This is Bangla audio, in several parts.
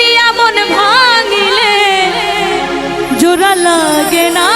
দিয়া মন ভাঙিলে। জোড়া লাগে না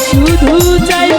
শুধু চাই